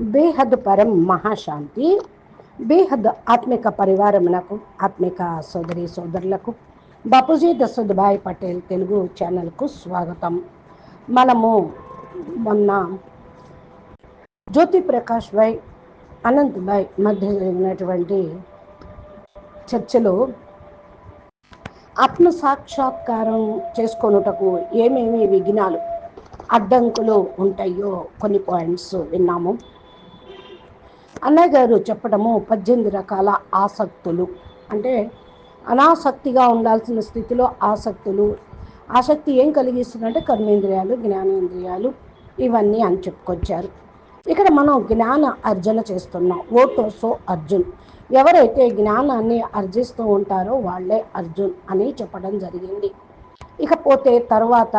బేహద్ పరం మహాశాంతి బేహద్ ఆత్మిక పరివారమునకు ఆత్మిక సోదరి సోదరులకు బాపూజీ దశోద్భాయ్ పటేల్ తెలుగు ఛానల్కు స్వాగతం. మనము మొన్న జ్యోతి ప్రకాష్ భాయ్ అనంత్ భాయ్ మధ్య జరిగినటువంటి చర్చలో ఆత్మ సాక్షాత్కారం చేసుకొనుటకు ఏమేమి విఘ్నాలు అడ్డంకులు ఉంటాయో కొన్ని పాయింట్స్ విన్నాము. అన్నయ్య గారు చెప్పడము పద్దెనిమిది రకాల ఆసక్తులు. అంటే అనాసక్తిగా ఉండాల్సిన స్థితిలో ఆసక్తులు. ఆసక్తి ఏం కలిగిస్తుందంటే కర్మేంద్రియాలు జ్ఞానేంద్రియాలు ఇవన్నీ అని చెప్పుకొచ్చారు. ఇక్కడ మనం జ్ఞాన అర్జన చేస్తున్నాం. ఓటోసో అర్జున్. ఎవరైతే జ్ఞానాన్ని అర్జిస్తూ ఉంటారో వాళ్ళే అర్జున్ అని చెప్పడం జరిగింది. ఇకపోతే తర్వాత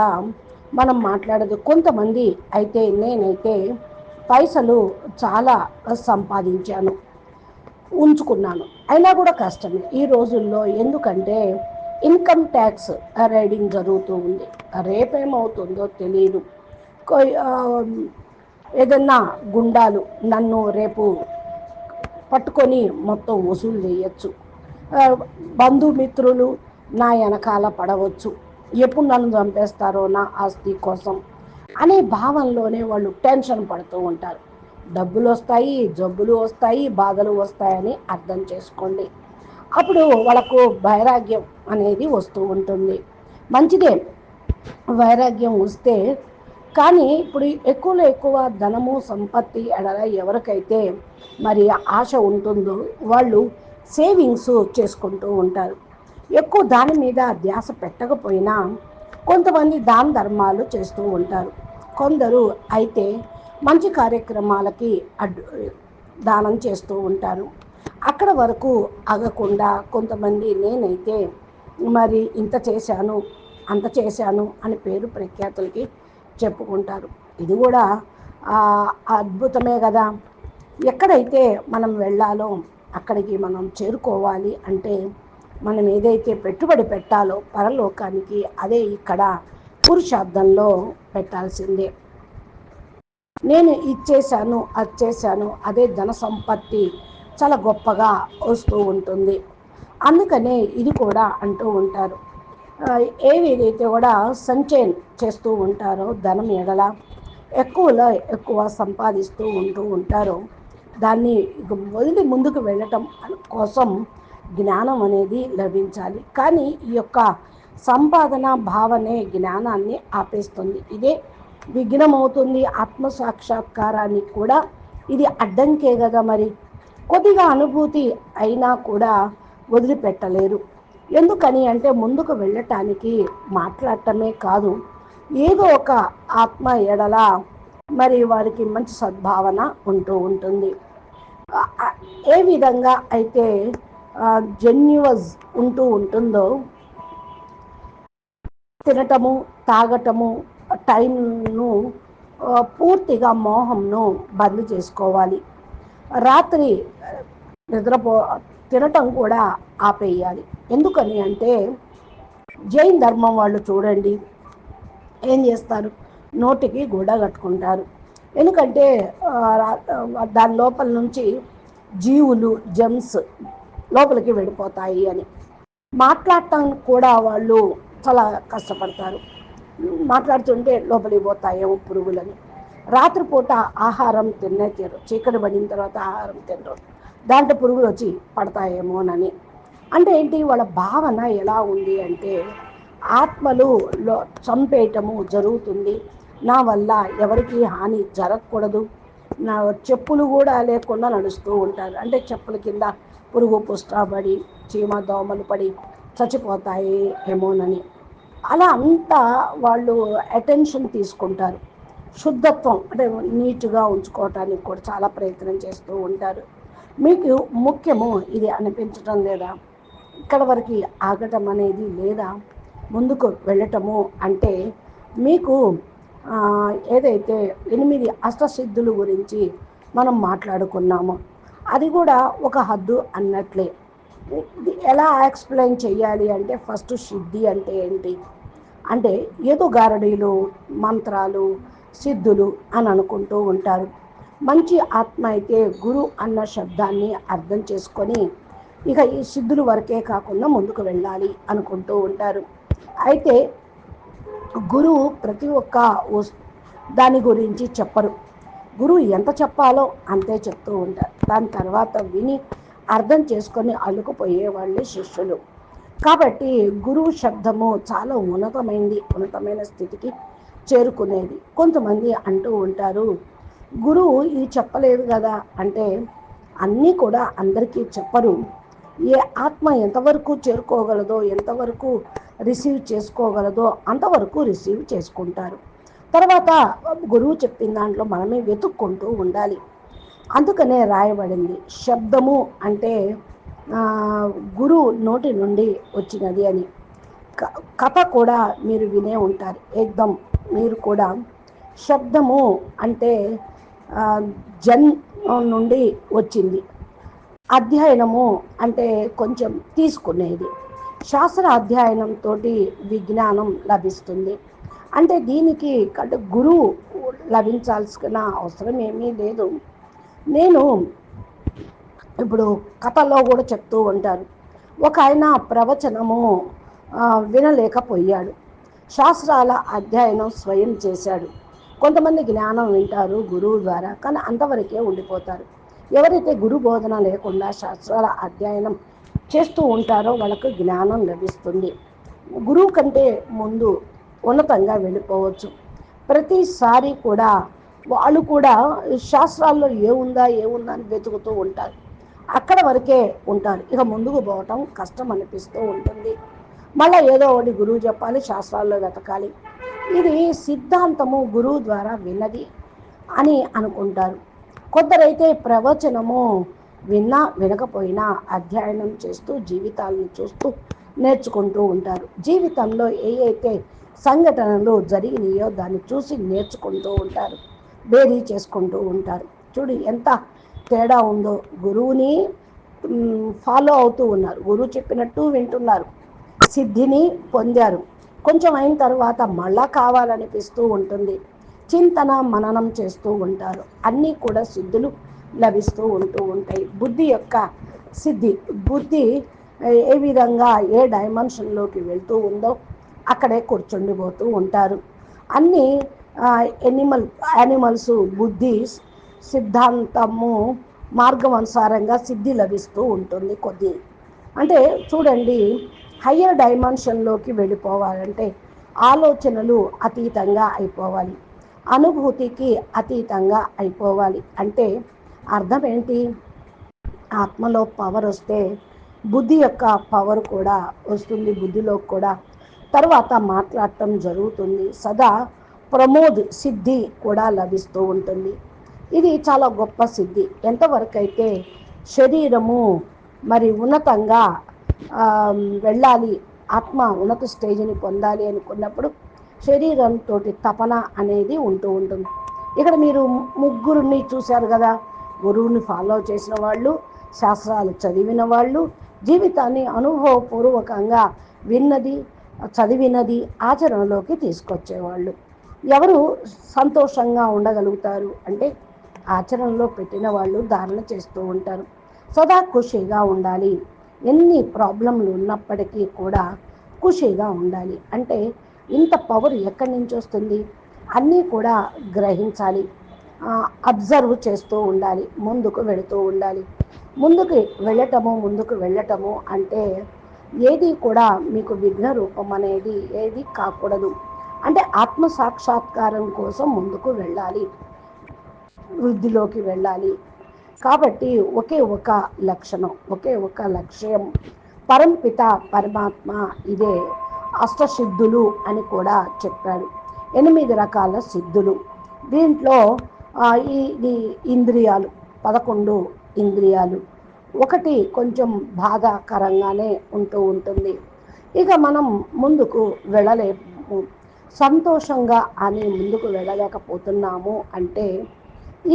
మనం మాట్లాడదు కొంతమంది అయితే నేనైతే పైసలు చాలా సంపాదించాను ఉంచుకున్నాను. అయినా కూడా కష్టమే. ఈ రోజుల్లో ఎందుకంటే ఇన్కమ్ ట్యాక్స్ రైడింగ్ జరుగుతూ ఉంది. రేపేమవుతుందో తెలియదు ఏదన్నా గుండాలు నన్ను రేపు పట్టుకొని మొత్తం వసూలు చేయొచ్చు. బంధుమిత్రులు నా వెనకాల పడవచ్చు. ఎప్పుడు నన్ను చంపేస్తారో నా ఆస్తి కోసం. అనే భావంలోనే వాళ్ళు టెన్షన్ పడుతూ ఉంటారు. డబ్బులు వస్తాయి జబ్బులు వస్తాయి బాధలు వస్తాయని అర్థం చేసుకోండి. అప్పుడు వాళ్ళకు వైరాగ్యం అనేది వస్తూ ఉంటుంది. మంచిదే వైరాగ్యం వస్తే. కానీ ఇప్పుడు ఎక్కువలో ఎక్కువ ధనము సంపత్తి ఎడల ఎవరికైతే మరి ఆశ ఉంటుందో వాళ్ళు సేవింగ్స్ చేసుకుంటూ ఉంటారు. ఎక్కువ దాని మీద ధ్యాస పెట్టకపోయినా కొంతమంది దాన ధర్మాలు చేస్తూ ఉంటారు. కొందరు అయితే మంచి కార్యక్రమాలకి అడ్డు దానం చేస్తూ ఉంటారు. అక్కడ వరకు ఆగకుండా కొంతమంది నేనైతే మరి ఇంత చేశాను అంత చేశాను అని పేరు ప్రఖ్యాతులకి చెప్పుకుంటారు. ఇది కూడా అద్భుతమే కదా. ఎక్కడైతే మనం వెళ్ళాలో అక్కడికి మనం చేరుకోవాలి అంటే మనం ఏదైతే పెట్టుబడి పెట్టాలో పరలోకానికి అదే ఇక్కడ పురుషార్థంలో పెట్టాల్సిందే. నేను ఇచ్చేశాను అది చేశాను అదే ధన సంపత్తి చాలా గొప్పగా వస్తూ ఉంటుంది. అందుకనే ఇది కూడా అంటూ ఉంటారు. ఏవేదైతే కూడా సంచయన్ చేస్తూ ఉంటారో ధనం ఎడల ఎక్కువలో ఎక్కువ సంపాదిస్తూ ఉంటూ ఉంటారో. దాన్ని వదిలి ముందుకు వెళ్ళటం కోసం జ్ఞానం అనేది లభించాలి. కానీ ఈ యొక్క సంపాదన భావనే జ్ఞానాన్ని ఆపేస్తుంది. ఇదే విఘ్నమవుతుంది ఆత్మసాక్షాత్కారానికి కూడా. ఇది అడ్డంకే కదా మరి. కొద్దిగా అనుభూతి అయినా కూడా వదిలిపెట్టలేరు. ఎందుకని అంటే ముందుకు వెళ్ళటానికి మాట్లాడటమే కాదు. ఏదో ఒక ఆత్మ ఎడల మరి వారికి మంచి సద్భావన ఉంటూ ఉంటుంది. ఏ విధంగా అయితే జెన్యువస్ ఉంటూ ఉంటుందో తినటము తాగటము టైంను పూర్తిగా మోహంను బంద్ చేసుకోవాలి. రాత్రి నిద్రపో తినటం కూడా ఆపేయాలి. ఎందుకని అంటే జైన్ ధర్మం వాళ్ళు చూడండి ఏం చేస్తారు? నోటికి గుడ్డ కట్టుకుంటారు. ఎందుకంటే దాని లోపల నుంచి జీవులు జమ్స్ లోపలికి వెళ్ళిపోతాయి అని. మాట్లాడటం కూడా వాళ్ళు చాలా కష్టపడతారు. మాట్లాడుతుంటే లోపలికి పోతాయేమో పురుగులని. రాత్రిపూట ఆహారం తిన్నే తీరు చీకటి పడిన తర్వాత ఆహారం తినరు. దాంట్లో పురుగులు వచ్చి పడతాయేమోనని. అంటే ఏంటి? వాళ్ళ భావన ఎలా ఉంది అంటే ఆత్మలు చంపేయటము జరుగుతుంది. నా వల్ల ఎవరికి హాని జరగకూడదు. నా చెప్పులు కూడా లేకుండా నడుస్తూ ఉంటారు. అంటే చెప్పుల కింద పురుగు పుష్టాబడి చీమ దోమలు పడి చచ్చిపోతాయి ఏమోనని అలా అంతా వాళ్ళు అటెన్షన్ తీసుకుంటారు. శుద్ధత్వం అంటే నీట్గా ఉంచుకోవటానికి కూడా చాలా ప్రయత్నం చేస్తూ ఉంటారు. మీకు ముఖ్యము ఇది అనిపించటం లేదా? ఇక్కడ వరకు ఆగటం అనేది లేదా? ముందుకు వెళ్ళటము అంటే మీకు ఏదైతే ఎనిమిది అష్టసిద్ధుల గురించి మనం మాట్లాడుకున్నామో అది కూడా ఒక హద్దు అన్నట్లే. ఎలా ఎక్స్ప్లెయిన్ చేయాలి అంటే ఫస్ట్ సిద్ధి అంటే ఏంటి? అంటే ఏదో గారడీలు మంత్రాలు సిద్ధులు అని అనుకుంటూ ఉంటారు. మంచి ఆత్మ అయితే గురు అన్న శబ్దాన్ని అర్థం చేసుకొని ఇక ఈ సిద్ధులు వరకే కాకుండా ముందుకు వెళ్ళాలి అనుకుంటూ ఉంటారు. అయితే గురువు ప్రతి ఒక్క దాని గురించి చెప్పరు. గురువు ఎంత చెప్పాలో అంతే చెప్తూ ఉంటారు. దాని తర్వాత విని అర్థం చేసుకొని అలుకుపోయేవాళ్ళు శిష్యులు. కాబట్టి గురువు శబ్దము చాలా ఉన్నతమైంది ఉన్నతమైన స్థితికి చేరుకునేది. కొంతమంది అంటూ ఉంటారు గురువు ఇది చెప్పలేదు కదా అంటే అన్నీ కూడా అందరికీ చెప్పరు. ఏ ఆత్మ ఎంతవరకు చేరుకోగలదో ఎంతవరకు రిసీవ్ చేసుకోగలదో అంతవరకు రిసీవ్ చేసుకుంటారు. తర్వాత గురువు చెప్పిన దాంట్లో మనమే వెతుక్కుంటూ ఉండాలి. అందుకనే రాయబడింది. శబ్దము అంటే గురు నోటి నుండి వచ్చినది అని. క- కథ కూడా మీరు వినే ఉంటారు. ఏకదం మీరు కూడా. శబ్దము అంటే జన్ నుండి వచ్చింది. అధ్యయనము అంటే కొంచెం తీసుకునేది. శాస్త్ర అధ్యయనంతో విజ్ఞానం లభిస్తుంది. అంటే దీనికి గురువు లభించాల్సిన అవసరం ఏమీ లేదు. నేను ఇప్పుడు కథలో కూడా చెప్తూ ఉంటారు ఒక ఆయన ప్రవచనము వినలేకపోయాడు. శాస్త్రాల అధ్యయనం స్వయం చేశాడు. కొంతమంది జ్ఞానం వింటారు గురువు ద్వారా కానీ అంతవరకే ఉండిపోతారు. ఎవరైతే గురు బోధన లేకుండా శాస్త్రాల అధ్యయనం చేస్తూ ఉంటారో వాళ్ళకు జ్ఞానం లభిస్తుంది. గురువు కంటే ముందు ఉన్నతంగా వెళ్ళిపోవచ్చు. ప్రతిసారి కూడా వాళ్ళు కూడా శాస్త్రాల్లో ఏముందా ఏముందా అని వెతుకుతూ ఉంటారు. అక్కడ వరకే ఉంటారు. ఇక ముందుకు పోవటం కష్టం అనిపిస్తూ ఉంటుంది. మళ్ళీ ఏదో ఒకటి గురువు చెప్పాలి శాస్త్రాల్లో వెతకాలి. ఇది సిద్ధాంతము గురువు ద్వారా విన్నది అని అనుకుంటారు. కొందరైతే ప్రవచనము విన్నా వినకపోయినా అధ్యయనం చేస్తూ జీవితాలను చూస్తూ నేర్చుకుంటూ ఉంటారు. జీవితంలో ఏ అయితే సంఘటనలు జరిగినాయో దాన్ని చూసి నేర్చుకుంటూ ఉంటారు. బేరీ చేసుకుంటూ ఉంటారు. చూడు ఎంత తేడా ఉందో. గురువుని ఫాలో అవుతూ ఉన్నారు. గురువు చెప్పినట్టు వింటున్నారు. సిద్ధిని పొందారు. కొంచెం అయిన తర్వాత మళ్ళా కావాలనిపిస్తూ ఉంటుంది. చింతన మననం చేస్తూ ఉంటారు. అన్నీ కూడా సిద్ధులు లభిస్తూ ఉంటూ ఉంటాయి. బుద్ధి యొక్క సిద్ధి బుద్ధి ఏ- విధంగా ఏ డైమెన్షన్లోకి వెళ్తూ ఉందో అక్కడే కూర్చుండిపోతూ ఉంటారు. అన్నీ ఎనిమల్ యానిమల్స్ బుద్ధి సిద్ధాంతము మార్గం అనుసారంగా సిద్ధి లభిస్తూ ఉంటుంది కొద్ది. అంటే చూడండి హయ్యర్ డైమెన్షన్లోకి వెళ్ళిపోవాలంటే ఆలోచనలు అతీతంగా అయిపోవాలి. అనుభూతికి అతీతంగా అయిపోవాలి. అంటే అర్థం ఏంటి? ఆత్మలో పవర్ వస్తే బుద్ధి యొక్క పవర్ కూడా వస్తుంది బుద్ధిలో కూడా. తర్వాత మాట్లాడటం జరుగుతుంది. సదా ప్రమోద్ సిద్ధి కూడా లభిస్తూ ఉంటుంది. ఇది చాలా గొప్ప సిద్ధి. ఎంతవరకు అయితే శరీరము మరి ఉన్నతంగా వెళ్ళాలి ఆత్మ ఉన్నత స్టేజ్ని పొందాలి అనుకున్నప్పుడు శరీరంతో తపన అనేది ఉంటూ ఉంటుంది. ఇక్కడ మీరు ముగ్గురిని చూశారు కదా? గురువుని ఫాలో చేసిన వాళ్ళు శాస్త్రాలు చదివిన వాళ్ళు జీవితాన్ని అనుభవపూర్వకంగా విన్నది చదివినది ఆచరణలోకి తీసుకొచ్చేవాళ్ళు. ఎవరు సంతోషంగా ఉండగలుగుతారు? అంటే ఆచరణలో పెట్టిన వాళ్ళు ధారణ చేస్తూ ఉంటారు. సదా ఖుషీగా ఉండాలి. ఎన్ని ప్రాబ్లంలు ఉన్నప్పటికీ కూడా ఖుషిగా ఉండాలి. అంటే ఇంత పవర్ ఎక్కడి నుంచి వస్తుంది? అన్నీ కూడా గ్రహించాలి. అబ్జర్వ్ చేస్తూ ఉండాలి. ముందుకు వెళుతూ ఉండాలి. ముందుకు వెళ్ళటము ముందుకు వెళ్ళటము అంటే ఏది కూడా మీకు విఘ్న రూపం అనేది ఏది కాకూడదు. అంటే ఆత్మ సాక్షాత్కారం కోసం ముందుకు వెళ్ళాలి. వృద్ధిలోకి వెళ్ళాలి. కాబట్టి ఒకే ఒక లక్షణం ఒకే ఒక లక్ష్యం. పరంపిత పరమాత్మ ఇదే అష్టసిద్ధులు అని కూడా చెప్పాడు. ఎనిమిది రకాల సిద్ధులు. దీంట్లో ఈ ఇంద్రియాలు పదకొండు ఇంద్రియాలు. ఒకటి కొంచెం బాధాకరంగానే ఉంటూ ఉంటుంది. ఇక మనం ముందుకు వెళ్ళలేము. సంతోషంగా అని ముందుకు వెళ్ళలేకపోతున్నాము అంటే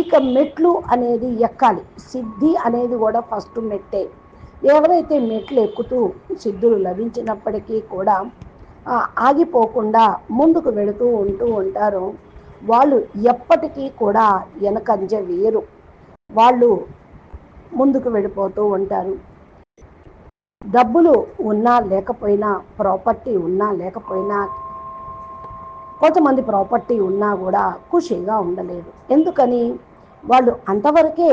ఇక మెట్లు అనేది ఎక్కాలి. సిద్ధి అనేది కూడా ఫస్ట్ మెట్టే. ఎవరైతే మెట్లు ఎక్కుతూ సిద్ధులు లభించినప్పటికీ కూడా ఆగిపోకుండా ముందుకు వెళుతూ ఉంటూ ఉంటారో. వాళ్ళు ఎప్పటికీ కూడా వెనకంజ వేయరు. వాళ్ళు ముందుకు వెళ్ళిపోతూ ఉంటారు. డబ్బులు ఉన్నా లేకపోయినా ప్రాపర్టీ ఉన్నా లేకపోయినా కొంతమంది ప్రాపర్టీ ఉన్నా కూడా ఖుషీగా ఉండలేరు. ఎందుకని? వాళ్ళు అంతవరకే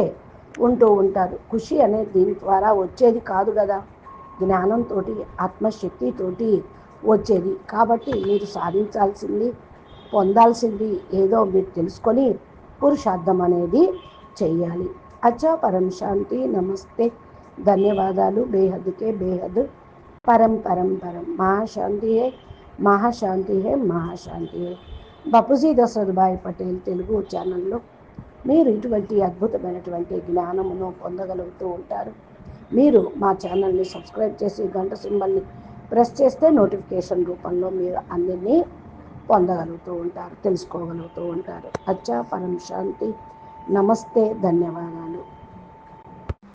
ఉంటూ ఉంటారు. ఖుషి అనేది దీని ద్వారా వచ్చేది కాదు కదా. జ్ఞానంతో ఆత్మశక్తితోటి వచ్చేది. కాబట్టి మీరు సాధించాల్సింది పొందాల్సింది ఏదో మీరు తెలుసుకొని పురుషార్థం అనేది చెయ్యాలి. అచ్చా పరం శాంతి నమస్తే. ధన్యవాదాలు. బేహద్కే బేహద్. పరం పరం పరం. మహాశాంతియే మహాశాంతి హే మహాశాంతి హే. బపుజీ దశరథ్ పటేల్ తెలుగు ఛానల్లో మీరు ఇటువంటి అద్భుతమైనటువంటి జ్ఞానమును పొందగలుగుతూ ఉంటారు. మీరు మా ఛానల్ని సబ్స్క్రైబ్ చేసి గంట సింబల్ని ప్రెస్ చేస్తే నోటిఫికేషన్ రూపంలో మీరు అన్నింటినీ పొందగలుగుతూ ఉంటారు తెలుసుకోగలుగుతూ ఉంటారు. అచ్చా పరం శాంతి. నమస్తే ధన్యవాదాలు.